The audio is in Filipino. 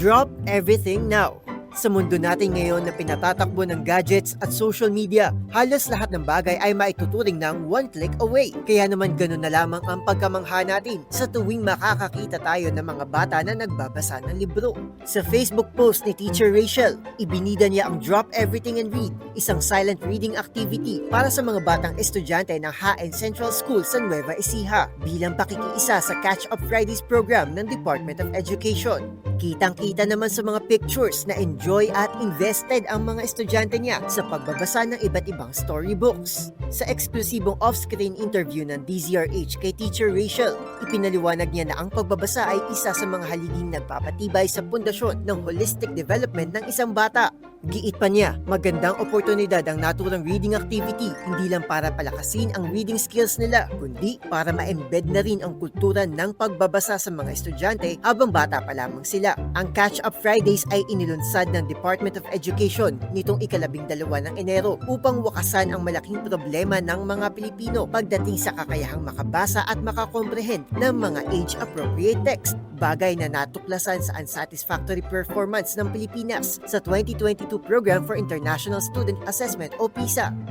Drop everything now. Sa mundo natin ngayon na pinatatakbo ng gadgets at social media, halos lahat ng bagay ay maituturing ng one click away. Kaya naman ganun na lamang ang pagkamangha natin sa tuwing makakakita tayo ng mga bata na nagbabasa ng libro. Sa Facebook post ni Teacher Rachel, ibinida niya ang Drop Everything and Read, isang silent reading activity para sa mga batang estudyante ng HAEN Central School sa Nueva Ecija bilang pakikiisa sa Catch Up Fridays program ng Department of Education. Kitang-kita naman sa mga pictures na enjoy at invested ang mga estudyante niya sa pagbabasa ng iba't ibang storybooks. Sa eksklusibong off-screen interview ng DZRH kay Teacher Rachel, ipinaliwanag niya na ang pagbabasa ay isa sa mga haliging nagpapatibay sa pundasyon ng holistic development ng isang bata. Giit pa niya, magandang oportunidad ang naturang reading activity hindi lang para palakasin ang reading skills nila, kundi para ma-embed na rin ang kultura ng pagbabasa sa mga estudyante habang bata pa lamang sila. Ang Catch Up Fridays ay inilunsad ng Department of Education nitong ikalabing dalawa ng Enero upang wakasan ang malaking problema ng mga Pilipino pagdating sa kakayahang makabasa at makakomprehend ng mga age-appropriate text bagay na natuklasan sa unsatisfactory performance ng Pilipinas sa 2022 Program for International Student Assessment o PISA.